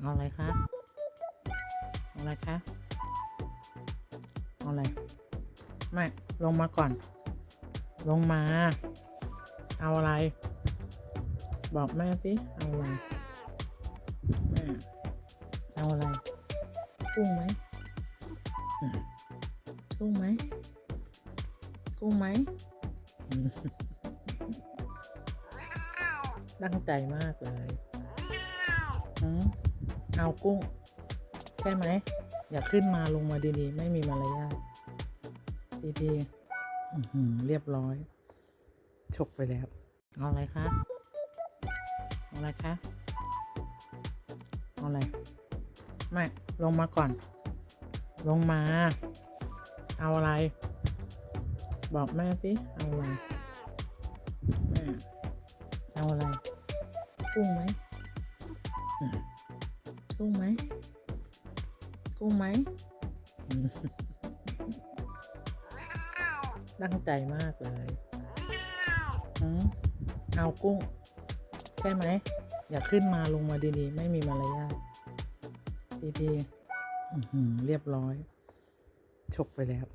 เอาอะไรคะเอาอะไรคะเอาอะไร ไม่ ลงมาก่อน ลงมา เอาอะไร บอกแม่สิเอาอะไรแม่เอาอะไรกุ้งไหมอืมกุ้งไหมกุ้งไหมอืมตั้งใจมากเลยอืม เอากุ้ง ใช่ไหม อย่าขึ้นมาลงมาดีๆ ไม่มีมารยาทดีๆเรียบร้อยฉกไปแล้ว เอาอะไรคะ เอาอะไรคะ เอาอะไร ไม่ ลงมาก่อน ลงมา เอาอะไร บอกแม่สิ เอาอะไร แม่ เอาอะไร กุ้งไหม กุ้งไหม กุ้งไหมอืมตั้งใจมากเลยอืมเอากุ้ง ใช่ไหม อย่าขึ้นมาลงมาดีๆ ไม่มีมารยาทดีๆอื้อหือเรียบร้อยฉกไปแล้ว